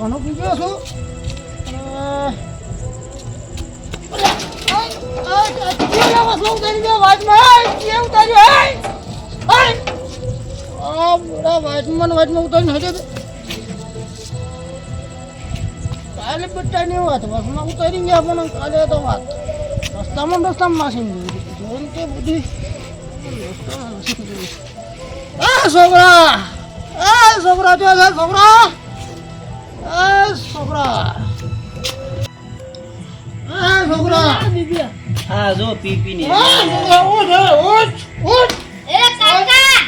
ઘણો પી ગયો છું કેવડા વસલો ઉતારી ગયો વાતમાં? હાય, કે ઉતાર્યો? હાય! હાય! આ બુડા વાતમાં ને વાતમાં ઉતારીને હટે તો. કાલે વાત વસમાં ઉતારી ગયા પણ કાલે તો વાત રસ્તામાં રસ્તામાં નાસીને ગયું. જોઈને બધી. આ છોકરા છોકરા છોકરા છોકરા. છોકરા. હા જો ને. એ કાકા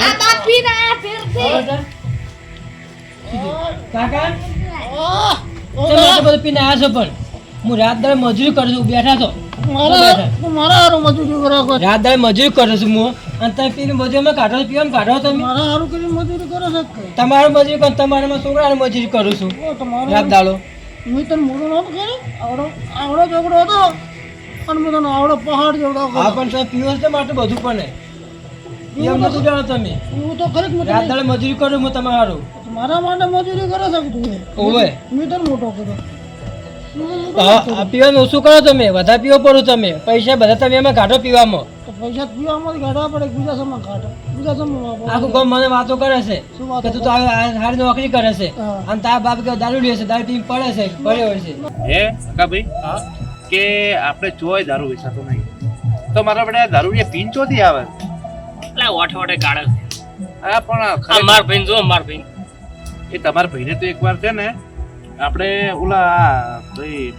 આ બાપી ના ફેરથી. કાકા? તમે બધું પીને આવ્યા છો પણ. હું રાત દાડે મજૂરી કરું છું બેઠા છો. મારા હારું મજૂરી કરો મજૂરી છું હું અને તમે પીને મજૂરીમાં કાઢો છો પીવામાં કાઢો તમે? મારા હારું કરીને મજૂરી કરો છો? તમારું મજૂરી કરું તમારામાં છોકરાને મજૂરી કરું છું. ઓ દાડો મેં તને મોડું નહોતું કર્યું આવડો આવડો ઝઘડો હતો. અને મેં તને આવડો પહાડ જેવડો હા પણ તમે પીવો છો માટે બધું પણ એમ નથી જાણો તમે. હું તો ખરી રાત દાડે મજૂરી કરું હું તમારું મારા માટે મજૂરી કરો છો તું ઓવે. મેં તને મોટો કર્યો. પીવાનું ઓછું કરો તમે વધારે પીવો પડો તમે. પૈસા બધા તમે એમાં કાઢો પીવામાં. પૈસા પીવામાં કાઢવા પડે બીજા કાઢો બીજા આખું ગામ મને વાતો કરે છે કે તું તો આ- આ સારી નોકરી કરે છે. અને તારા બાપ કે દારૂ લે છે દારૂ પીને પડે છે પડે હોય છે. હે કાકાભાઈ? કે આપણે જોય દારૂ વેચાતો નહીં. તો મારા બધા દારૂ એ પીન ચોથી આવે? એટલે ઓઠે ઓઠે ગાળે હા પણ માર ભાઈ જો માર ભાઈ એ તમારા ભાઈને તો એકવાર છે ને આપણે ઓલા ભાઈ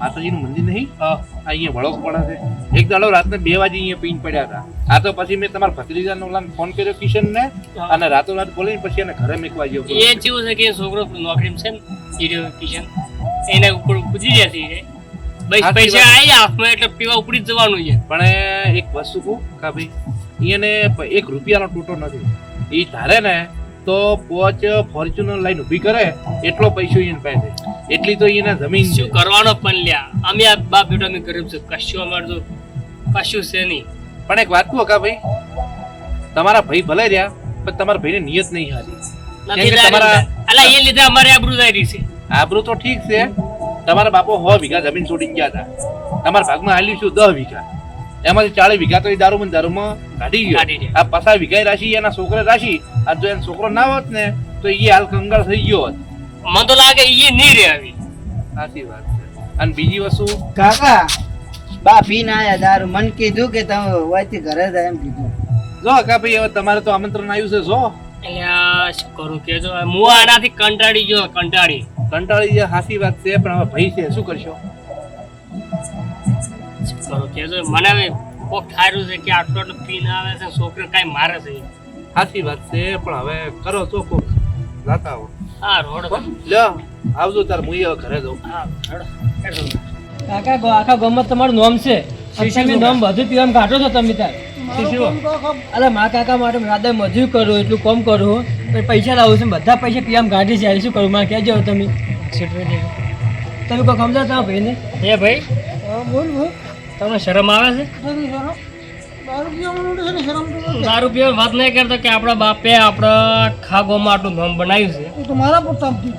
માતાજીનું મંદિર નહીં? આ અહીંયા વળોક પડે છે. એક દાડો રાતને બે વાગે અહીંયા પીન પડ્યા હતા. આ તો પછી મેં તમારા ભત્રીજાને ઓલા ફોન કર્યો કિશન ને અને રાતો રાત બોલીને પછી એને ઘરે મેકવા ગયો. એ જેવું છે કે છોકરો નોકરી છે ને કિશન. એને ઉપર પૂછી જતી છે બસ પૈસા આવી હાથમાં એટલે પીવા ઉપડી જ જવાનું છે. પણ એક વસ્તુ કહું કા ભાઈ એને એક રૂપિયાનો તૂટો નથી. એ ધારે ને તો પોચ ફોર્ચ્યુનર લાઈન ઊભી કરે એટલો પૈસો એને પાસે. એટલી તો એના જમીન શું કરવાનો પણ લ્યા? અમે આ બાપ બેટા અમે ગરીબ છે કશું અમારે તો કશું છે નહીં. પણ એક વાત કહો કા ભાઈ તમારા ભાઈ ભલે રહ્યા પણ તમારા ભાઈને નિયત નહીં હારી. તમારા- અલા એ લીધે અમારે આબરૂ જાય રહી છે. આબરૂ તો ઠીક છે. તમારા બાપો હો વીઘા જમીન છોડી ગયા હતા. તમારા ભાગમાં હાલ્યું શું દસ વીઘા. એમાંથી ચાળી વીઘા તો એ દારૂમાં ને દારૂમાં કાઢી ગયો. આ પાછા વીઘા રાશી એના છોકરે રાશી. આ જો એનો છોકરો ના હોત ને તો એ હાલ કંગાળ થઈ ગયો હોત. મને તો લાગે એ નહીં રે આવી. સાચી વાત છે. અને બીજી વસ્તુ? કાકા બા પીને આયા દારૂ. મન કીધું કે તમે વાતી ઘરે જાય એમ કીધું. જો કા ભાઈ હવે તમારે તો આમંત્રણ આવ્યું છે જો. એટલે શું કરું કેજો હું આનાથી કંટાળી ગયો કંટાળી. કંટાળી જે સાચી વાત છે પણ હવે ભાઈ છે. શું કરશો? કરું. કે જો મને હવે કોક થાર્યું છે કે આટલો આટલો પીન આવે છે છોકરો કાંઈ મારે છે. સાચી વાત છે પણ હવે કરો તો કોક. જાતા આવો હા રોડ લ્યો આવજો તાર હું હવે ઘરે જઉં. હા. કાકા ગો- આખા ગામમાં તમારું નામ છે? તમે નામ બધું પીવામાં કાઢો છો તમે તાર? અરે મા કાકા માટે રાતે મજૂર કરું એટલું કમ કરું પણ પૈસા લાવું છું બધા પૈસા પીવામાં કાઢી છે શું કરું? મારે કહેજો તમે? તમે કોઈ સમજાવ ભાઈ ભાઈને? એ ભાઈ? બોલ બોલ. તમને શરમ આવે છે? દારૂ પીવાની વાત નહીં કરતો કે આપણા બાપે આપણા ખાગોમાં આટલું નામ બનાવ્યું છે. એ તો મારા પ્રતાપથી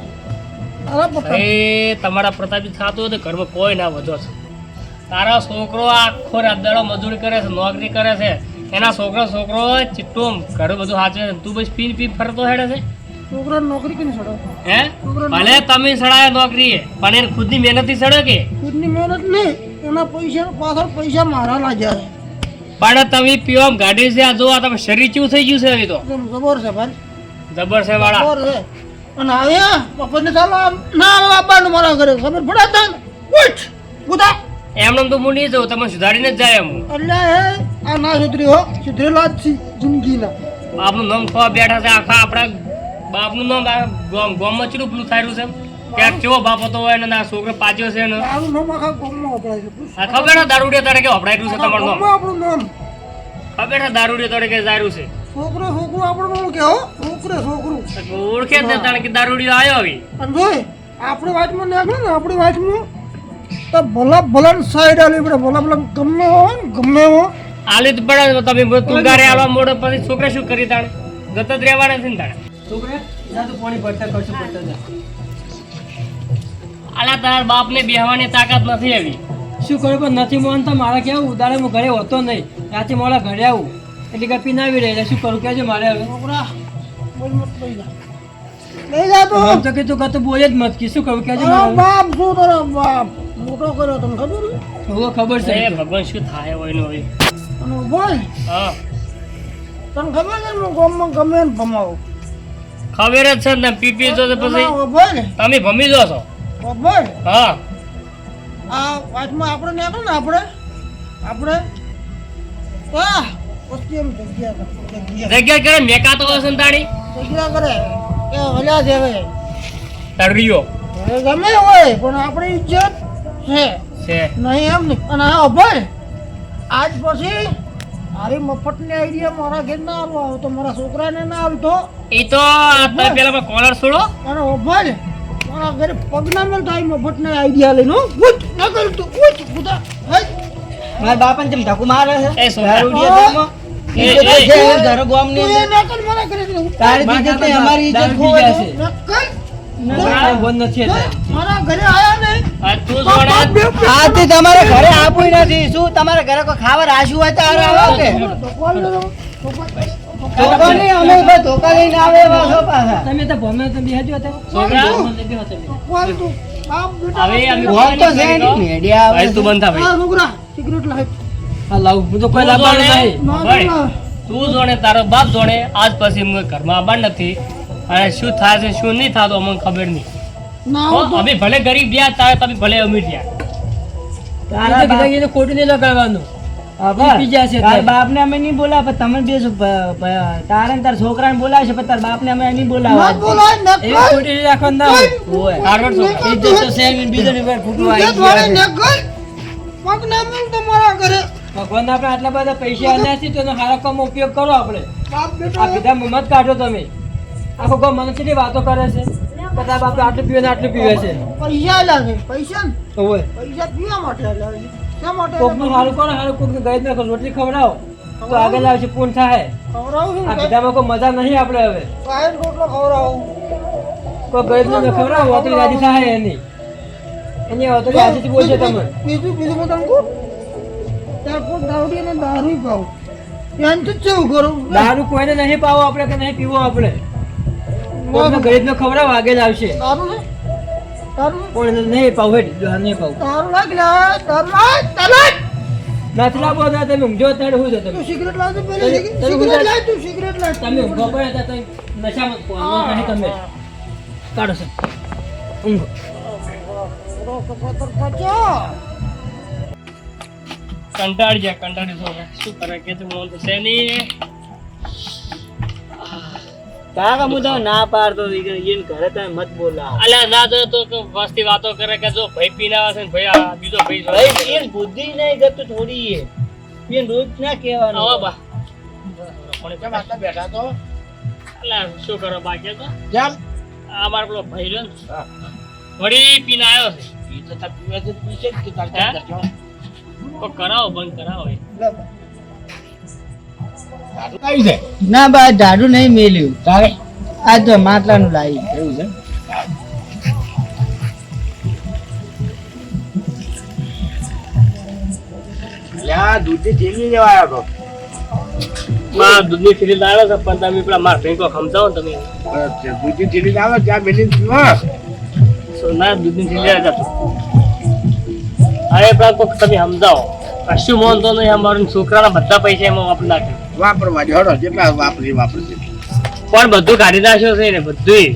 મારા પ્રતાપ. એ તમારા પ્રતાપી થતું હોય તો ઘરમાં કોઈ ના વધો છે. તારા છોકરો આખો રાત દાડો મજૂરી કરે છે નોકરી કરે છે. એના છોકરો છોકરો ચિટ્ટો ઘરે બધું સાચવે છે. તું બસ પીન પી ફરતો હેડે છે? છોકરાને નોકરી કેની સડો હે? ભલે તમે સડાય નોકરી પણ એને ખુદની મહેનતથી સડે કે? ખુદની મહેનત નહીં. એના પૈસા પાછળ પૈસા મારા લાગ્યા છે. પણ તમે પીવામાં ગાડી છે આ જો આ તમે શરીર કેવું થઈ ગયું છે હવે તો? જબર છે ભાઈ. જબર છે વાળા જબર છે. અને આવ્યા બપોરને ચાલો ના આવવાનું મારા ઘરે ખબર પડે તને? ઉઠ ઉઠા. એમને તો હું નહીં જવું તમે સુધારીને જ જાય એમ. એટલે હે આ ના સુધરી હો સુધરેલા જ છે જિંદગીના. બાપનું નામ ખોવા બેઠા છે આખા આપણા બાપનું નામ ગામ ગામમાં ચેટલું પેલું થાય છે ક્યાંક કેવો બાપ હતો હોય ને આ છોકરો પાચ્યો છે ને આનું નામ આખા ગામમાં વપરાય છે. ખબર ને દારૂડિયા તરીકે વપરાયેલું છે તમારું નામ? આપણું નામ. ખબર છે દારૂડિયા તરીકે જાર્યું છે? છોકરો છોકરો આપણું નામ કે હો છોકરો. ઓળખે જ ને કે દારૂડિયો આવ્યો હવે અને જોઈ આપણી વાતમાં નાખે ને આપણી વાતમાં. તો ભલા ભલા સાઈડ આલી પડે ભલા ભલા ગમે હો ને ગમે હો. આલી જ પડે તમે તુંગારે આલવા મોડે પછી છોકરા શું કરી તાણે? જત જ રહેવાના છે ને તાણે? છોકરા જા તું પાણી ભરતા કરશું ભરતા જા. અલા તારા બાપને બેહવાની તાકાત નથી આવી શું કરું પણ નથી માનતા મારે કેવું ઉદાડે હું ઘરે હોતો નહીં. ત્યાંથી મોડા ઘરે આવું. એટલે કે પીનાવી આવી રહ્યા શું કરું? કેજો મારે હવે. છોકરા લઈ તું. આમ તો કીધું કે તું બોલે જ મત કી. શું કહું કેજો બાપ શું તારો બાપ? મોટો કર્યો તને ખબર છે? હવે ખબર છે. એ ભગવાન શું થાય હોય નો અને બોલ. હા. તને ખબર છે ને હું ગામમાં ગમે એને ભમાવું? ખબર જ છે ને પીપી તો તો પછી. બોલ. તમે ભમી જો છો? બોલ હા. આ વાતમાં આપણે નીકળે ને આપણે. આપણે. વાહ વસ્તી જગ્યા જગ્યા. જગ્યા કરે મેકાતો હશે ને જગ્યા કરે. એ હલ્યા જેવે તળિયો. હવે ગમે હોય પણ આપણી ઇજ્જત છે. છે. નહીં એમ નહીં. અને હા ભાઈ આજ પછી મારી મફતની આઈડિયા મારા ઘેર ના આવ્યો આવો તો મારા છોકરાને ના આવતો. એ તો પેલા કોલર છોડો અને ભાઈ મારા ઘરે પગ ના મળતા આવી મફતની આઈડિયા લઈને ઉઠ, ન કર તું ઉઠ. હઈ. મારા બાપાને જેમ ધક્કો મારે છે એ સોહાર દારૂડિયા ધર્મ. એ, ઇજ્જત એ, છે એ. એ. ઘરો ગામની તું બંધ તમારે ઘરે આપવું નથી. શું તમારે ઘરે કોઈ ખાવા રાખ્યું હોય તો તમે તો ભમે બેહજો જોડે? તારો બાપ જોણે આજ પછી ઘરમાં આવવાનું નથી. અને શું થાય છે શું નહીં થતું અમને ખબર નહીં. અમે ભલે ગરીબ રહ્યા તારે તમે ભલે અમીર રહ્યા એને ખોટું નહીં લગાડવાનું. હા, ઈ પી ગયા છે તારા અત્યારે. બાપને અમે નહીં બોલાવે તમે બે શું પ- પ- ને બોલાવે છે પણ તારા અમે નહીં ના હોય છોકરો. બીજો ફૂટવા. ભગવાન આપણે આટલા બધા પૈસા આલ્યા છે ઉપયોગ કરો આપણે. બાપ આ પીધા મત કાઢો તમે. આખો ગામ મને કેટલી વાતો કરે છે? બધા બાપ આટલું પીવે ને આટલું પીવે છે. પૈસા પૈસા ઓય પૈસા પીવા માટે કોકનું સારું કરો સારું કોકને ગઈ નાખો રોટલી ખવડાવો. તો આગળ આવશે પૂર્ણ થાય. આ ને કોઈ મજા નહીં આપણે હવે. રોટલો ખવડાવું. કોઈ ગરીબને ખવડાવો હોતરી રાજી થાય એની. એની હોતરી રાજીથી બોલશે તમે બીજું બીજું હું તમને કહું? ત્યાં કોઈ અને દારૂ પાવું ત્યાં તો કેવું કરું? દારૂ કોઈને નહીં પાવો આપણે કે નહીં પીવો આપણે? ગરીબ ને ખવડાવો આગળ આવશે દારૂ ને નહીં પાવું હેઠ નહીં પાવું. દારૂ લાગ લે દારૂ નથી લાવો ના તમે ઊંઘજો ત્યારે શું છો સિગરેટ લાવ તો તને- પેલી તને સિગરેટ લાવ તું સિગરેટ લાવ. તમે ઊંઘો પડે હતા તમે નશામાં પહોંચવા નહીં તમે. કાઢો સર. ઊંઘો. કંટાળી જાય કંટાળી શું કરે? કે તું મોન તો છે નહીં? કાકા હું તો ના પાડતો એને ઘરે તમે મત બોલા અલ્યા ના જો તો તો વસ્તી વાતો કરે કે જો ભાઈ પીને આવે છે ને ભાઈ આ બીજો ભાઈ ભાઈ ઈન બુદ્ધિ નહીં ગતું થોડી એ. ઈન રોજ ના કહેવાનું. હો બા. પણ કેમ આટલા બેઠા તો અલ્યા શું કરો બાકી તો? જેમ આ મારો પેલો ભાઈ રહ્યો ને. વળી પીને આવ્યો છે. ઈ તો તા પીવા છે પીશે કે તાર. તો કરાવો બંધ કરાવો એ. ના બા દાડું નહીં મેલ્યું. તારે? આ તો માટલાનું લાવી એવું છે? દૂધની થેલી લેવા આવ્યો મારા દૂધની થેલી લાવ્યો છે પણ તમે પેલા મારા ભાઈ કોઈ સમજાવો તમે. તો દૂધની થેલી આવે ત્યાં સો ના દૂધની થેલી લાવ્યા તો અરે પેલા કોક તમે સમજાવો. કશું મોનતો નહીં અમારું છોકરાના બધા પૈસા એમાં વાપરી નાખે વાપરવા દે હડો જેટલા વાપરી વાપરજે. પણ બધું કાઢી નાખ્યો છે ને બધું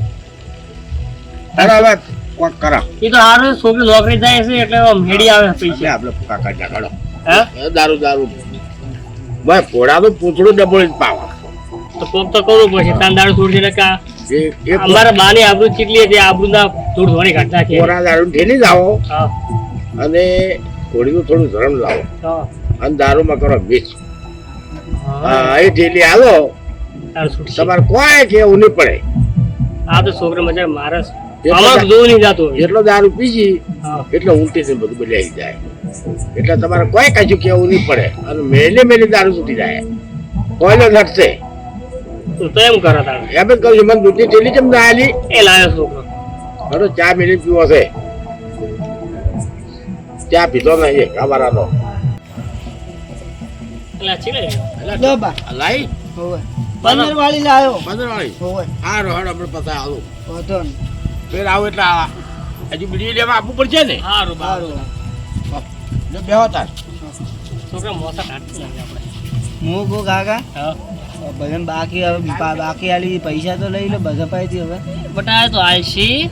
બરાબર કોક કરા. એ તો હારું છોકરી નોકરી જાય છે એટલે મેડી આવે પૈસા. આપણે કાકા જાગડો હે? દારૂ દારૂ. ભાઈ ઘોડા તો પૂતળું ડબોળી જ પાવા તો કોક તો કરવું પડશે તાન દારૂ છોડી ને કા. અમારા બાની આબરૂ ચીટલી હતી આબરૂ ના થોડી થોડી કાઢ છે કોરા દારૂ ઠેલી લાવો અને ઘોડીનું થોડું ધરમ લાવો. અને દારૂમાં કરો મિક્સ હા. એ ઠેલી આવો તમારે કોઈ કેવું નહીં પડે. આ તો છોકરા મજા મારે એટલો દારૂ પીજી એટલે ઉલટી ને બધું બદલાઈ જાય. એટલે તમારે કોઈ કાજુ કેવું નહીં પડે. અને મેલે મેલે દારૂ છૂટી જાય. કોઈને લટશે તો એમ કરે તારે એમ જ કહું છું મને દૂધની ઠેલી કેમ ના આલી? એ લાવે છોકરો. ચા મેલી પીવો છે. ચા પીધો નહીં એક એટલે છે ને લો બા. લાઈ? પંદર વાળી લાયો. પંદર વાળી આ રોડ આપણે પતા આવું. વાંધો ફેર આવું એટલે હજુ બીડી લેવા આપવું પડશે ને? સારું બારું જો બેહો તાર. છોકરા મોસા કાઢતું લાગે આપણે. હું કહું કાકા? હા. ભજન બાકી હવે બાકી આલી પૈસા તો લઈ લો બધા પાસેથી હવે. બટા તો આલસી.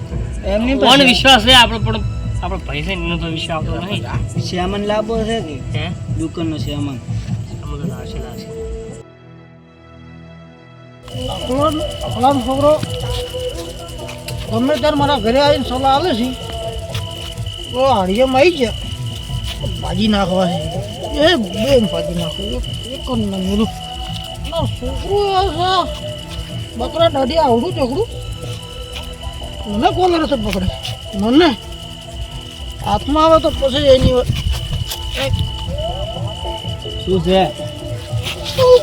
એમની પણ વિશ્વાસ છે આપણો પણ આપણો પૈસા એનો તો વિષય આવતો નહીં. શ્યામન લાભો છે કે? હે? દુકાનનો શ્યામન. તો લાવશે લાવશે. છોકરો. ગમે ત્યારે મારા ઘરે આવીને સલાહ આવે છે. તો હાડીએમાં આવી છે. ભાજી નાખવા છે. એ બેન ભાજી નાખો. એક એક જ ના મેલું ના છોકરું છે. બકરા દાઢી આવડું ચોકડું. મને કોણ રસ પકડે મને? હાથમાં આવે તો પછી એની શું છે? તું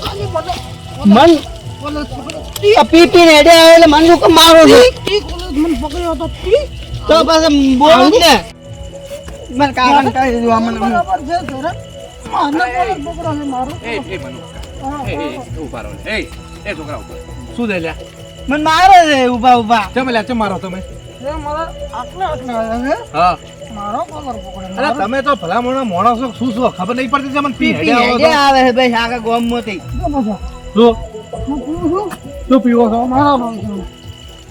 મન બોલે છોકરો પી પી ને એટલે મન કેમ મારો છે? મને પકડ્યો હતો. તી તો પાછું બોલો ને. મને કહી દીધું અમને બરાબર છે ઘરે મને કોલેજ પકડ્યો છે એ એ મનુ એ એ ઊભા રહો એ એ છોકરા ઊભા શું દે લ્યા? મન મારે છે ઊભા ઊભા. ચમ લ્યા ચમ મારો તમે. મારા આટલા આટલા હા. અરે તમે તો ભલા મોણા શું ખબર નહીં પડતી તમને પી પી પી આવે છે ભાઈ આખા ગોમ મોતી શું હું પીવું છું? શું પીવો છો. મારા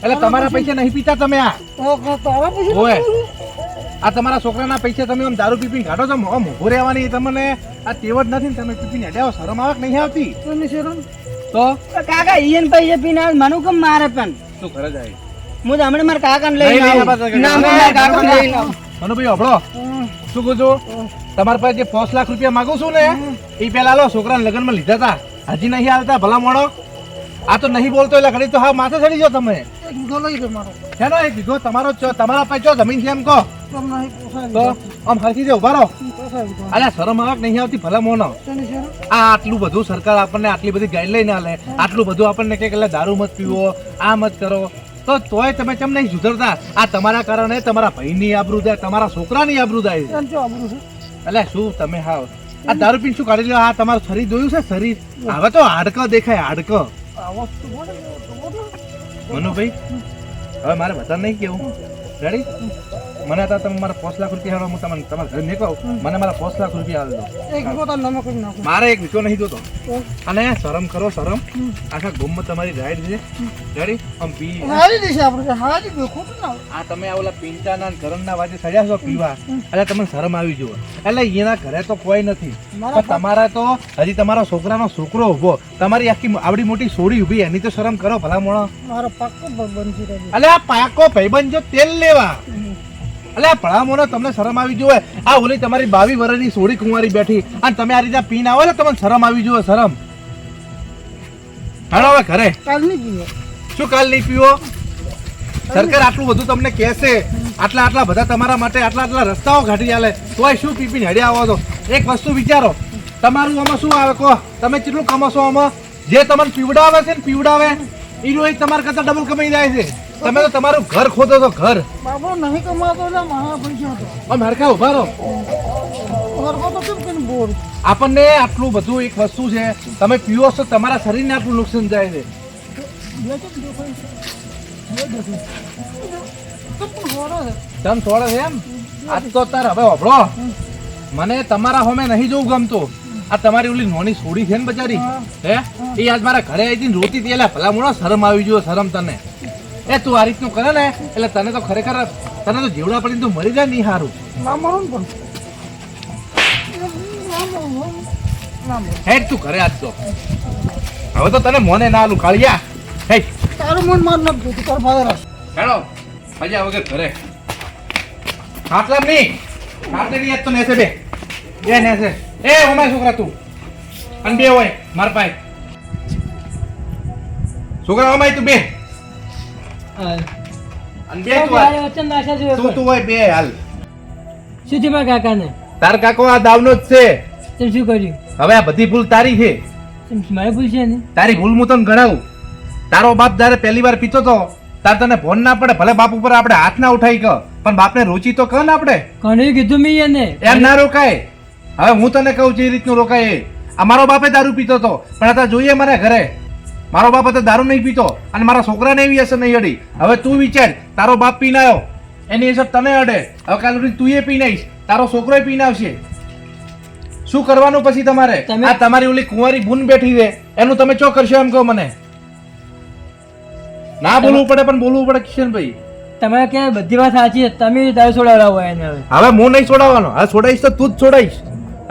એટલે તમારા પૈસા નહીં પીતા તમે આ? ઓય. તમારા છોકરાના પૈસા તમે આમ દારૂ પીપીને કાઢો છો? આમ ઊભું રહેવાની તમને આ તેવડ નથી ને તમે પીપીને હેડ્યા હો, શરમ આવે નહીં આવતી? શરમ? તો? કાકા ઈયન પૈસા પીને આવે મને કેમ મારે પણ? શું કરે જાય? હું તો હમણાં મારા કાકાને લઈ આવું. ના મારા કાકાને લઈ આવું. મનુભાઈ અભળો શું કહું છું? તમારા પાસે જે પાંચ લાખ રૂપિયા માંગુ છું ને એ પેલા લો છોકરાને લગ્નમાં લીધા હતા હજી નહીં આવતા ભલા મોડો. આ તો નહીં બોલતો એટલે ઘડી તો હા માથે ચડી જાઓ તમે. વીઘો લઈ લે મારો. શેનો એક વીઘો તમારો જ તમારા પાસે જમીન છે એમ કહો. તો આમ હરખી જે ઊભા રહો. અલ્યા શરમ આવક નહીં આવતી ભલા મોણો તેની આ આટલું બધું સરકાર આપણને આટલી બધી ગાઈડલાઈન આલે. આટલું બધું આપણને કે દારૂ મત પીવો આ મત કરો તો તોય તમે કેમ નહીં સુધરતા? આ તમારા કારણે તમારા ભાઈની આબરૂ જાય તમારા છોકરાની આબરૂ જાય. એટલે શું તમે હાવ? આ દારૂ પીને શું કાઢી લ્યો? આ તમારું શરીર જોયું છે? શરીર? હવે તો હાડકો દેખાય હાડકો. મનુભાઈ હવે મારે વધારે નહીં કેવું રેડી મને તો તમે મારા પાંચ લાખ રૂપિયા હું તમને તમારા ઘરે કહું મને મારા પાંચ લાખ રૂપિયા હાલ દો. મારે એક વિકો નહીં જોતો. અને શરમ કરો શરમ. આખા ગુમમાં તમારી રાઈડ છે. ગાડી આમ પી. હારી દેશે આપણે હારી ગયો ખોટું ના આ તમે ઓલા પિંચાના ને કરણના વાજે સડ્યા છો પીવા. એટલે તમને શરમ આવી જુઓ. એટલે એના ઘરે તો કોઈ નથી. પણ તમારા તો હજી તમારા છોકરાનો છોકરો ઊભો. તમારી આખી આવડી મોટી સોડી ઊભી એની તો શરમ કરો ભલા મોણો મારો પાકો બંધ છે રહી આ પાકો ભાઈબંધ જો તેલ લેવા. આ ભલા તમને શરમ આવી જોવે આ ઓલી તમારી બાવી વર્ષની સોડી કુંવારી બેઠી. અને તમે આ રીતે પીન આવો ને તમને શરમ આવી જોવે શરમ. હાલો હવે ઘરે. કાલ નહીં પીવો. શું કાલ નહીં પીવો? સરકાર આટલું બધું તમને કહેશે. આટલા આટલા બધા તમારા માટે આટલા આટલા રસ્તાઓ ઘાટી આલે. તોય શું પીપીને હડ્યા આવો છો? એક વસ્તુ વિચારો. તમારું આમાં શું આવે કહો? તમે કેટલું કમાશો આમાં? જે તમને પીવડાવે છે ને પીવડાવે એનું એક તમારા કરતા ડબલ કમાઈ જાય છે. તમે તો તમારું ઘર ખોદો તો ઘર. બાબો નહીં કમાતો એટલે મારા પૈસા તો. આમ હરખા ઊભા રહો. ઘરકો તો કેમ કે બોર? આપણને આટલું બધું એક વસ્તુ છે તમે પીવો છો તમારા શરીરને આટલું નુકસાન જાય છે. પણ તમ થોડો છે એમ? આજ તો તાર હવે અભળો મને તમારા હોમે નહીં જોવું ગમતું. આ તમારી ઓલી નોની સોડી છે ને બચારી? હે. એ આજ મારા ઘરે આવી હતી રોતી હતી એટલે ભલા મોણો શરમ આવી ગયો શરમ તને. એ તું આ રીતનું કરે ને એટલે તને તો ખરેખર તને તો જીવડા પડીને તું મરી જાય નહીં સારું ના પણ. હેડ તું ઘરે આજ તો. હવે તો તને મોને ના આલું કાળિયા. હે તારું મન માર નથી જોતું તાર ફાધર હેડો મજા વગર ઘરે. ખાટલા નહીં. ખાટલે નહીં આજ તો નેસે બે. બે નેસે. એ ઓમાય છોકરા તું. અને બે હોય માર પાસે. છોકરા ઓમાય તું બે. તું હોય બે હાલ. કાકાને? તાર કાકો આ દાવનો જ છે. તેમ શું કર્યું? હવે આ બધી ભૂલ તારી છે. તેમ ભૂલ છે ને તારી ભૂલ હું તને ગણાવું. તારો બાપ જ્યારે પહેલી વાર પીતો તો તાર તને ફોન ના પડે ભલે બાપ ઉપર આપણે હાથ ના ઉઠાઈ કે પણ બાપને રુચિ તો કહ ને આપણે? ઘણી કીધું મેં એને? એમ ના રોકાય. હવે હું તને કહું છું એ રીતનું રોકાય અમારો બાપે દારૂ પીતો હતો પણ અત્યારે જોઈએ મારા ઘરે. મારો બાપ અત્યારે દારૂ નહીં પીતો અને મારા છોકરાને એવી અસર નહીં અડી. હવે તું વિચાર તારો બાપ પીને આવ્યો. એની અસર તને અડે. હવે કાલ સુધી તું એ પીને આવીશ તારો છોકરો પીને આવશે. શું કરવાનું પછી તમારે? આ તમારી ઓલી કુંવારી બુન બેઠી છે. એનું તમે ચો કરશો એમ કહો મને. ના બોલવું પડે પણ બોલવું પડે કિશનભાઈ. તમે કે બધી વાત સાચી છે? તમે દારૂ છોડાવડાવો એને હવે. હું નહીં છોડાવવાનો. હવે છોડાઈશ તો તું જ છોડાઈશ.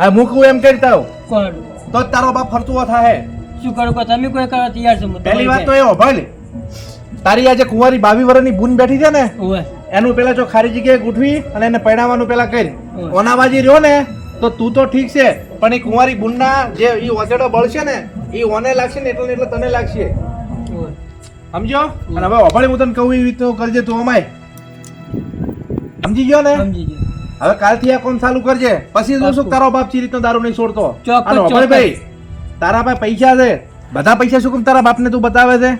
હવે હું કહું એમ કરતા કોણ? તો તારો બાપ ફરતું થાય શું કરું કે તમે કોઈ કરવા તૈયાર છો પહેલી વાત તો એ ભાઈ તારી આજે કુંવારી બાવી વર્ષની બુન બેઠી છે ને એનું પેલા જો ખારી જગ્યાએ ગોઠવી અને એને પરણાવવાનું પેલા કરી. ઓનાબાજી રહ્યો ને તો તું તો ઠીક છે પણ એ કુંવારી બુનના જે એ ઓસેડો બળશે ને એ ઓને લાગશે ને એટલે એટલે તને લાગશે. સમજો? અને હવે અભાળી હું તને કહું એવી તો કરજે તું અમાય. સમજી ગયો ને? સમજી ગયો. હવે કાલથી આ કોમ ચાલુ કરજે. પછી જોશું શું તારો બાપ ચી રીતનો દારૂ નહીં છોડતો. અને અભય ભાઈ. તારા પાસે પૈસા છે બધા પૈસા શું કેમ તારા બાપને તું બતાવે છે?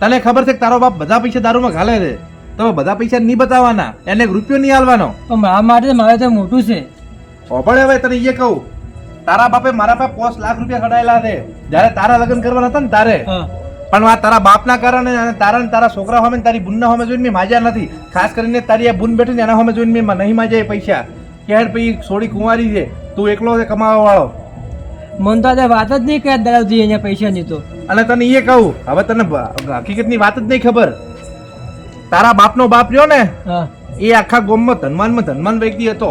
તને ખબર છે કે તારો બાપ બધા પૈસા દારૂમાં ઘાલે છે? તમે બધા પૈસા નહીં બતાવવાના એને રૂપિયો નહીં હાલવાનો પણ મારા માટે મારે તો મોટું છે. અભળે હવે તને એ કહું તારા બાપે મારા પાસે પાંચ લાખ રૂપિયા કઢાયેલા છે જ્યારે તારા લગ્ન કરવાના હતા ને તારે. પણ આ તારા બાપના કારણે અને તારા તારા છોકરા હોમે ને તારી બુનના હોમે જોઈને મેં માજ્યા નથી. ખાસ કરીને તારી આ બુન બેઠી ને એના હોમે જોઈને મેં નહીં માજ્યા એ પૈસા. કે પછી સોડી કુંવારી છે તું એકલો છે કમાવા વાળો. મન તો વાત જ નહીં કે દાદાજી અહીંયા પૈસાની તો. અને તને એ કહું હવે તને હકીકતની વાત જ નહીં ખબર? તારા બાપનો બાપ રહ્યો ને એ આખા ગોમમાં ધનવાનમાં ધનવાન વ્યક્તિ હતો.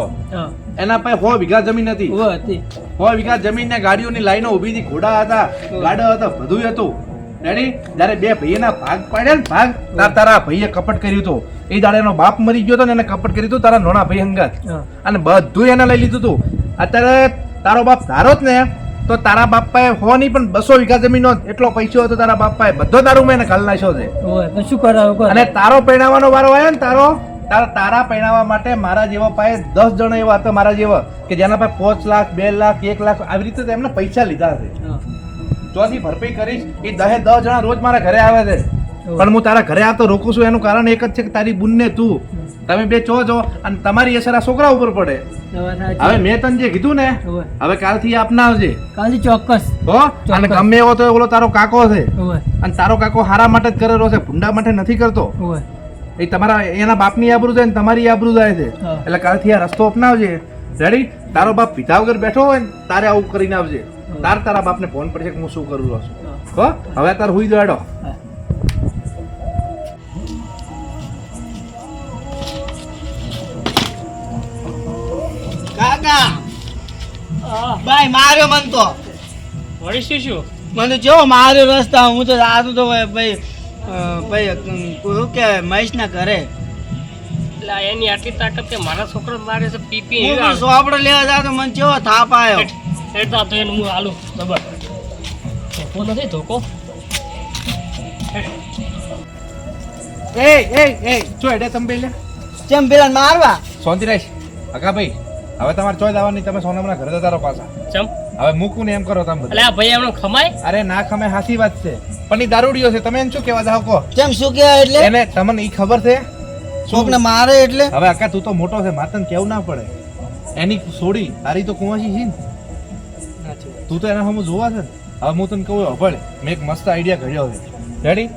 એના પાસે સો વીઘા જમીન હતી. સો વીઘા જમીન ને ગાડીઓની લાઈનો ઊભી હતી ઘોડા હતા ગાડા હતા બધું હતું. રેડી? જ્યારે બે ભાઈના ભાગ પાડ્યા ને ભાગ તાર તારા ભાઈએ કપટ કર્યું હતું. એ દાડે એનો બાપ મરી ગયો હતો ને એને કપટ કર્યું હતું તારા નોના ભાઈ હંગાત અને બધું એને લઈ લીધું હતું. અત્યારે તારો બાપ સારો જ ને તો તારા બાપાએ હો નહીં પણ બસો વીઘા જમીનનો એટલો પૈસો હતો તારા બાપાએ. બધો તારું મેં ખાલી નાખ્યો છે. શું કરાવું અને તારો પહેણાવાનો વારો આવ્યો ને તારો? તારા તારા પહેણાવા માટે મારા જેવા પાસે દસ જણા એવા હતા મારા જેવા કે જેના પાસે પાંચ લાખ બે લાખ એક લાખ આવી રીતે એમને પૈસા લીધા છે. ચોથી ભરપાઈ કરીશ એ દહે દસ જણા રોજ મારા ઘરે આવે છે. પણ હું તારા ઘરે આવતો રોકું છું એનું કારણ એક જ છે કે તારી બુનને તું. તમે બે ચો છો અને તમારી અસર આ છોકરા ઉપર પડે. હવે મેં તને જે કીધું ને હવે કાલથી અપનાવજે. કાલથી ચોક્કસ. હો? અને ગમે એવો તો ઓલો તારો કાકો છે. અને તારો કાકો હારા માટે જ કરેલો છે ભૂંડા માટે નથી કરતો. એ તમારા એના બાપની આબરૂ જાય ને તમારી આબરૂ જાય છે. એટલે કાલથી આ રસ્તો અપનાવજે. રેડી તારો બાપ પીધા વગર બેઠો હોય ને તારે આવું કરીને આવજે. તાર તારા બાપને ફોન પડશે કે હું શું કરું છું. હો. હવે તાર હુઈ દોડો ભાઈ માર્યો મન તો. વળી શું શું મને જો માર્યો રસ્તા હું તો આતું તો ભાઈ ભાઈ શું કે મહેશના ઘરે. એટલે એની આટલી તાકાત કે મારા છોકરો મારે છે પી પી હું તો સોપડો લેવા જાતો મને કેવો થાપ આવ્યો હેઠતા તો એને હું આલું બબર ધોકો નથી ધોકો? એ એ એ જો એડે તમે બે લે પેલા મારવા? શાંતિ રાખ. હકા ભાઈ હવે તમારે ચોય દાવાની તમે સોનામના ઘરે જતા રહો પાછા. ચમ? હવે મૂકું ને એમ કરો તમે એટલે આ ભાઈ એમનો ખમાય? અરે ના ખમે હાસી વાત છે. પણ એ દારૂડિયો છે તમે એને શું કહેવા જાવ કો ચમ શું કહેવાય એટલે? એને તમને ઈ ખબર છે? કોકને મારે એટલે? હવે આકા તું તો મોટો છે માતન કેવું ના પડે. એની સોડી તારી તો કુંવાસી છે ને. તું તો એના સામે જોવા છે હવે હું તને કહું અભળ મેં એક મસ્ત આઈડિયા ઘડ્યો છે. રેડી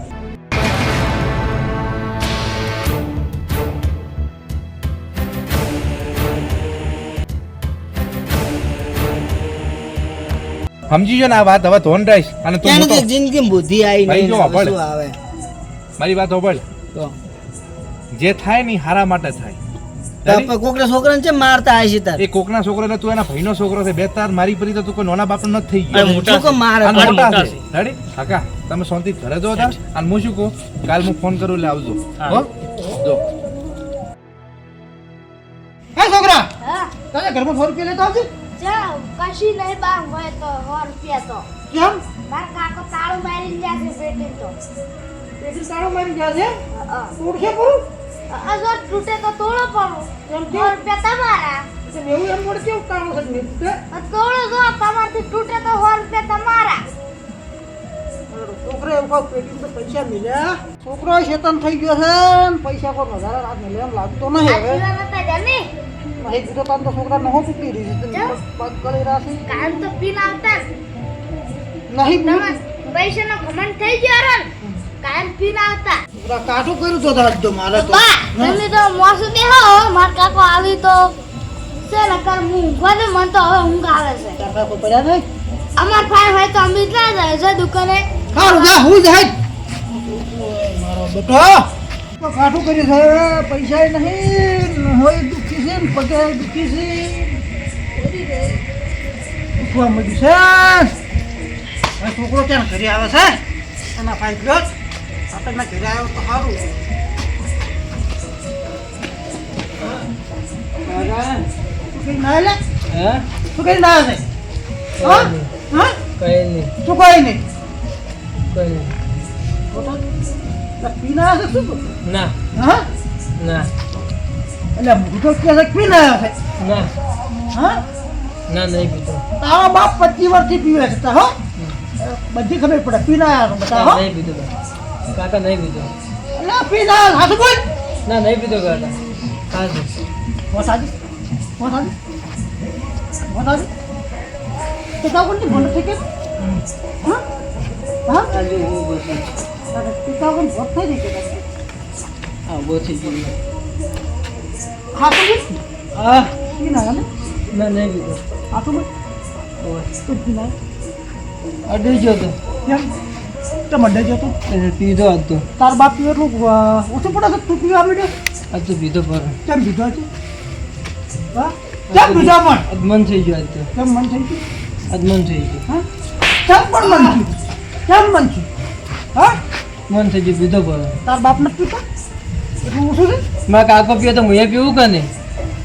સમજી જો ને આ વાત હવે ધોન રહીશ અને તું મોટો તો જિંદગી બુદ્ધિ આવી ભાઈ જો. શું આવે? મારી વાત હોબળ તો. જે થાય ને હારા માટે થાય. કોકના છોકરાને ચમ મારતા આવી છે એ કોકના છોકરો ને તું એના ભાઈનો છોકરો છે. બે તાર મારી પરી તો તું કોઈ નાના બાપ નથી થઈ ગયો. મોટા કો મારે મોટા છે. રેડી કાકા તમે શાંતિ ઘરે જો હતા અને હું શું કહું? કાલ હું ફોન કરું એટલે આવજો. હો. જો. હે છોકરા? હા. તારે ઘરમાં ફોન રૂપિયા લેતા આવજે જાઓ કશી નહીં બાંગ હોય તો સો રૂપિયા તો. કેમ? માર કાકો તાળું મારીને છે પેટી તો. પેટી તાળો મારી ગયા છે? અ, ઓળખે અગર તૂટે તો તોડો પડું એમ સો રૂપિયા તમારા. એવું એમ મળે કેવું તાળો છે તોડો જો તમારથી તૂટે તો સો રૂપિયા તમારા. છોકરો એવું કોઈ પેટીમાં તો પૈસા મળ્યા છોકરો શેતન થઈ ગયો છે પૈસા કોઈ વધારે રાત મળે એમ લાગતો નહીં હવે. નહીં દીધો તાન તો છોકરા નહો તૂટી રહી છે. પગ કરી રાશે કામ તો પીને આવતા. ને. નહીં પૈસા પૈસાનો ઘમંડ થઈ ગયો રણ કાયમ પીને આવતા. છોકરા કાઠું કર્યું તો આજ તો મારે તો. તમે તો મોસું માર કાકો આવી તો છે ને કર હું ઊંઘવા દે મને તો હવે ઊંઘ આવે છે. કાકો પડ્યા નહીં? અમાર ભાઈ હોય તો અમે એટલા જાય? છે દુકાને. સારું જા હું જાય. મારો બેટો. તો કાઠું કર્યું છે પૈસા નહીં હોય ને પગે દુખી છે. ઉઠવા મળ્યું છે. છોકરો ત્યાં ઘરે આવે છે? એના ભાઈ ગયો. આપણને ઘરે આવ્યો તો સારું તું કઈ ના છે હા? હા? કઈ નહીં. તું કઈ નહીં. કઈ નહીં. પીના શું? ના. હા? ના. એટલે હું તો કે છે પીના છે. ના. હા? ના નહીં પીતો. તારો બાપ પચીસ વર્ષથી પીવે છે તા, હો. બધી ખબર પડે. પીના આવ્યો બતા હો. નહીં પીતો. કાકા નહીં પીતો. એટલે પીના હાથું બોલ. ના નહીં પીતો કાકા. ખાસ મોસાજી મોસાજી મોસાજી પિતા કોણ ભણ થઈ કે હા? હા? આજે હું બસ પિતા કોણ ભણ થઈ રહી કે હા બહુ થઈ ગયું હાથું બોલ હા પીના ને ના નહીં પીતો હાથું બોલ ઓય. તું પીના અડી ગયો તો કેમ તે મંડે જતો એને પીધો આજ તો તાર બાપ પીવે એટલું અ, ઓછું પડે છે તું પીવા માંડ્યો આજ તો પીધો પર કેમ પીધો છે હા કેમ પીધો પણ આજ મન થઈ ગયું આજ તો કેમ મન થઈ ગયું આજ મન થઈ ગયું હા કેમ પણ મન થયું કેમ મન થયું હા મન થઈ ગયું પીધો પર તાર બાપ નથી પીતો એટલું ઓછું છે મારા કાકો પીએ તો હું પીવું કે નહીં?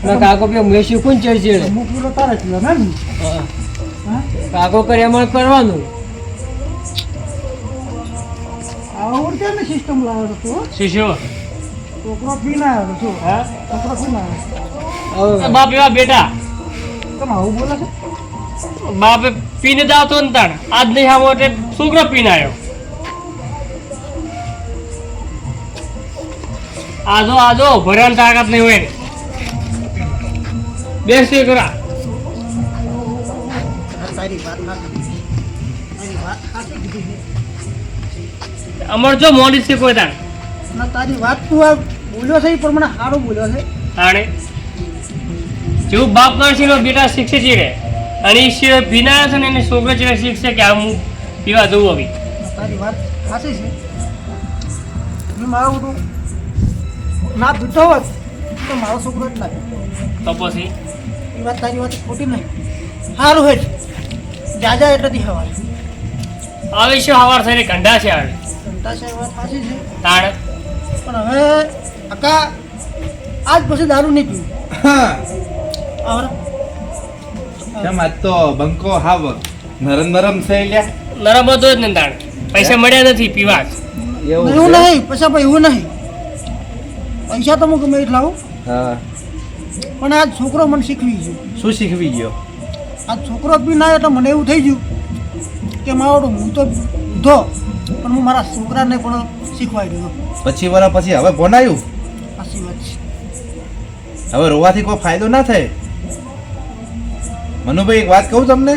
મારા કાકો પીએ હું શીખું ને ચડચેડે. પીવા કાકો કરે એમાં કરવાનું. આવડતે ને સિસ્ટમ લાવ્યો હતો તું શિષ્યો છોકરો પીને આવ્યો હતો હા? છોકરો પીને આવ્યો. બાપ એવા બેટા કેમ આવું બોલે છે? બાપે પીને જાવ આવતો ને તાણ. આજ નહીં આવો એટલે છોકરો પીને આવ્યો. આજો આજો ભર્યાની તાકાત નહીં હોય. બેસી કરા અમાર જો મોડી છે કોઈ તાણ તારી વાત તું આ બોલ્યો છે એ પ્રમાણે સારું બોલ્યો છે. તાણે. જેવું બાપ કરશે નો બેટા શીખશે છે રે. અને એ સિવાય પીના છે ને એને છોકરો છે શીખશે કે આ હું પીવા જવું હવે. તારી વાત સાચી છે. મારું ના પીતો હોત તો મારો છોકરો જ ના તો પછી? એ વાત તારી વાત ખોટી નહીં. સારું હેઠ જાજા એટલેથી હવાર. આવે છે હવાર થઈને કંડા છે આવે ઘંટા છે વાત સાચી છે. તાણ? પણ હવે અકા આજ પછી દારૂ નહીં પીવું. હા. કેમ આજ તો બંકો હાવ નરમ નરમ છે લ્યા. નરમ હતો જ ને તાણ. પૈસા મળ્યા નથી પીવા. એવું નહીં પૈસા ભાઈ એવું નહીં. પૈસા તો હું ગમે એટલા હા. પણ આ છોકરો મને શીખવી ગયો. શું શીખવી ગયો? આ છોકરો બી ના એટલે મને એવું થઈ ગયું કે મારો હું તો ધો પણ હું મારા છોકરાને પણ શીખવાડી દીધો પછી વરા પછી હવે ભણાયું? સાચી વાત છે. હવે રોવાથી કોઈ ફાયદો ના થાય? મનુભાઈ એક વાત કહું તમને?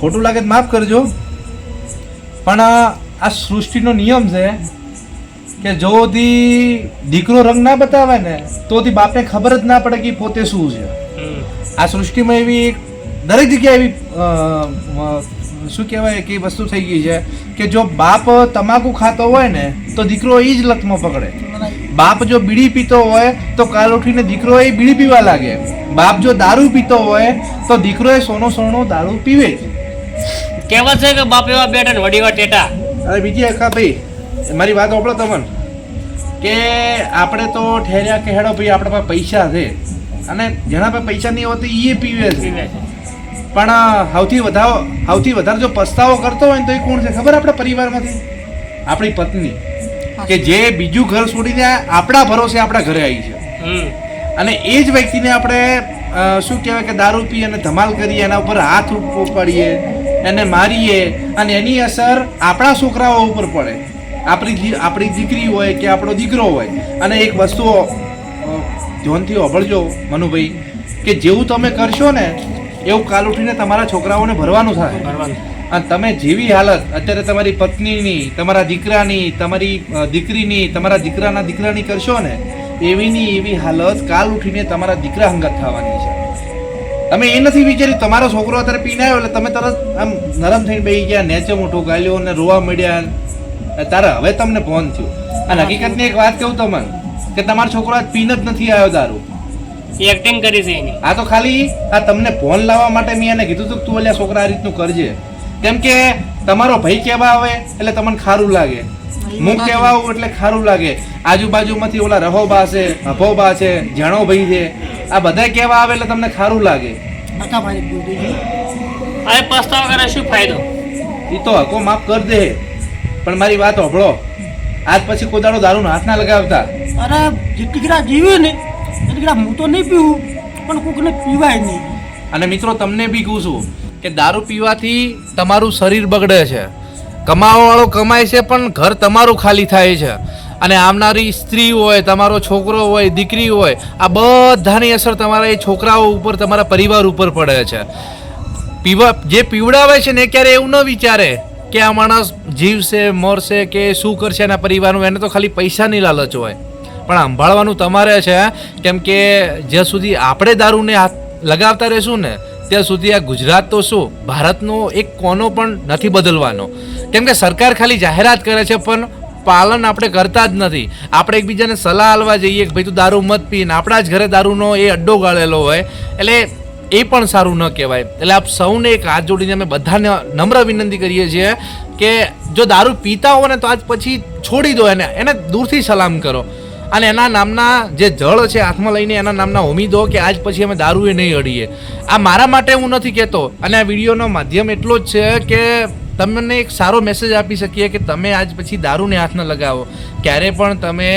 ખોટું લાગે માફ કરજો. પણ આ સૃષ્ટિનો નિયમ છે કે જોથી દીકરો રંગ ના બતાવે ને તોથી બાપને ખબર જ ના પડે કે પોતે શું છે. આ સૃષ્ટિમાં એવી એક દરેક જગ્યાએ એવી શું કહેવાય કે વસ્તુ થઈ ગઈ છે કે જો બાપ તમાકુ ખાતો હોય ને તો દીકરો એ જ લતમાં પકડે. બાપ જો બીડી પીતો હોય તો કાલ ઉઠીને દીકરો એ બીડી પીવા લાગે. બાપ જો દારૂ પીતો હોય તો દીકરો એ સોનો સોનો દારૂ પીવે. કહેવત છે કે બાપ એવા બેટા વડીવા ટેટા. અરે બીજી એકા ભાઈ મારી વાત ઓપડો તમને. કે આપણે તો ઠેર્યા કે હેડો ભાઈ આપણા પાસે પૈસા છે. અને જેના પાસે પૈસા નહીં હોતી એ પીવે છે. પણ સૌથી વધારે સૌથી વધારે જો પસ્તાવો કરતો હોય ને તો એ કોણ છે? ખબર આપણા પરિવારમાંથી? આપણી પત્ની. કે જે બીજું ઘર છોડીને આપણા ભરોસે આપણા ઘરે આવી છે. અને એ જ વ્યક્તિને આપણે શું કહેવાય કે દારૂ પી અને ધમાલ કરીએ એના ઉપર હાથ ઉપાડીએ એને મારીએ અને એની અસર આપણા છોકરાઓ ઉપર પડે. આપણી આપણી દીકરી હોય કે આપણો દીકરો હોય અને એક વસ્તુ ધ્યાનથી અભળજો મનુભાઈ કે જેવું તમે કરશો ને એવું કાલ ઉઠીને તમારા છોકરાઓને ભરવાનું થાય. અને તમે જેવી હાલત અત્યારે તમારી પત્નીની તમારા દીકરાની તમારી દીકરીની તમારા દીકરાના દીકરાની કરશો ને એવીની એવી હાલત કાલ ઉઠીને તમારા દીકરા હંગત થવાની છે. તમે એ નથી વિચાર્યું તમારો છોકરો અત્યારે પીને આવ્યો એટલે તમે તરત આમ નરમ થઈને બેસી ગયા નેચે મોટો ગાલ્યો અને રોવા મળ્યા તારે હવે તમને ફોન થયો. અને હકીકતની એક વાત કહું તમને કે તમારો છોકરો આજ પીન જ નથી આવ્યો દારૂ. એક્ટિંગ કરી છે એની. આ તો ખાલી આ તમને ફોન લાવવા માટે મેં એને કીધું હતું કે તું અલ્યા છોકરા આ રીતનું કરજે. કેમ કે તમારો ભાઈ કહેવા આવે એટલે તમને ખારું લાગે. હું કહેવા આવું એટલે ખારું લાગે. આજુબાજુમાંથી ઓલા રહોબા છે અભોબા છે જાણો ભાઈ છે આ બધા કહેવા આવે એટલે તમને ખારું લાગે. અરે પસ્તાવ કરે શું ફાયદો? એ તો હકો માફ કર દે. પણ મારી વાત હોભળો. આજ પછી કોઈ દાડો દારૂનો હાથ ના લગાવતા. અરે જેટલી ગ્રા જીવે ને એટલી ગ્રા હું તો નહીં પીવું પણ કોકને પીવાય નહીં. અને મિત્રો તમને બી કહું છું કે દારૂ પીવાથી તમારું શરીર બગડે છે. કમાવાવાળો કમાય છે પણ ઘર તમારું ખાલી થાય છે. અને આવનારી સ્ત્રી હોય તમારો છોકરો હોય દીકરી હોય આ બધાની અસર તમારા એ છોકરાઓ ઉપર તમારા પરિવાર ઉપર પડે છે. પીવા જે પીવડાવે છે ને ક્યારે એવું ન વિચારે. કે આ માણસ જીવશે, મરશે કે શું કરશે એના પરિવારનું, એને તો ખાલી પૈસાની લાલચ હોય. પણ સંભાળવાનું તમારે છે, કેમ કે જ્યાં સુધી આપણે દારૂને હાથ લગાવતા રહેશું ને, ત્યાં સુધી આ ગુજરાત તો શું, ભારતનો એક કોનો પણ નથી બદલવાનો. કેમ કે સરકાર ખાલી જાહેરાત કરે છે, પણ પાલન આપણે કરતા જ નથી. આપણે એકબીજાને સલાહ આલવા જઈએ કે ભાઈ તું દારૂ મત પીને આપણા જ ઘરે દારૂનો એ અડ્ડો ગાળેલો હોય, એટલે એ પણ સારું ન કહેવાય. એટલે આપ સૌને એક હાથ જોડીને અમે બધાને નમ્ર વિનંતી કરીએ છીએ કે જો દારૂ પીતા હો ને તો આજ પછી છોડી દો એને એને દૂરથી સલામ કરો. અને એના નામના જે જળ છે હાથમાં લઈને એના નામના હોમી દો કે આજ પછી અમે દારૂ એ નહીં અડીએ. આ મારા માટે હું નથી કહેતો. અને આ વિડીયોનો માધ્યમ એટલો જ છે કે તમને એક સારો મેસેજ આપી શકીએ કે તમે આજ પછી દારૂને હાથ ન લગાવો. ક્યારે પણ તમે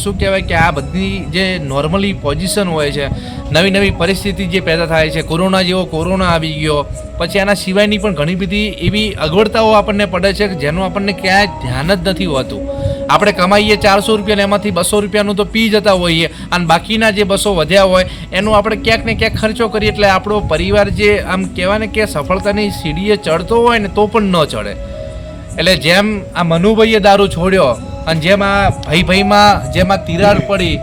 શું કહેવાય કે આ બધી જે નોર્મલી પોઝિશન હોય છે, નવી નવી પરિસ્થિતિ જે પેદા થાય છે, કોરોના જેવો કોરોના આવી ગયો, પછી આના સિવાયની પણ ઘણી બધી એવી અગવડતાઓ આપણને પડે છે કે જેનું આપણને ક્યાંય ધ્યાન જ નથી હોતું. આપણે કમાઈએ ચારસો રૂપિયા ને એમાંથી બસો રૂપિયાનું તો પી જતા હોઈએ. અને બાકીના જે બસો વધ્યા હોય, એનું આપણે ક્યાંક ને ક્યાંક ખર્ચો કરીએ. એટલે આપણો પરિવાર જે આમ કહેવાય કે સફળતાની સીડીએ ચડતો હોય ને તો પણ ન ચડે. એટલે જેમ આ મનુભાઈએ દારૂ છોડ્યો, અને જેમ આ ભાઈ ભાઈમાં જેમાં તિરાડ પડી,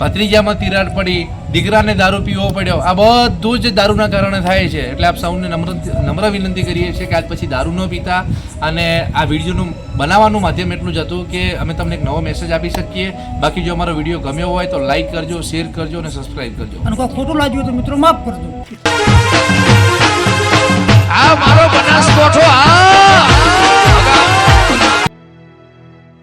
ભત્રીજામાં તિરાડ પડી દીકરાને દારૂ પીવો પડ્યો. આ બધું જ દારૂના કારણે થાય છે. એટલે આપ સૌને નમ્ર નમ્ર વિનંતી કરીએ છીએ કે આજ પછી દારૂ ન પીતા અને આ વિડીયોનું બનાવવાનું માધ્યમ એટલું જ હતું કે અમે તમને એક નવો મેસેજ આપી શકીએ. બાકી જો અમારો વીડિયો ગમ્યો હોય તો લાઈક કરજો શેર કરજો અને સબસ્ક્રાઇબ કરજો. અને કોઈ ખોટું લાગ્યું તો મિત્રો માફ કરજો. આ મારો બનાસકોઠો આ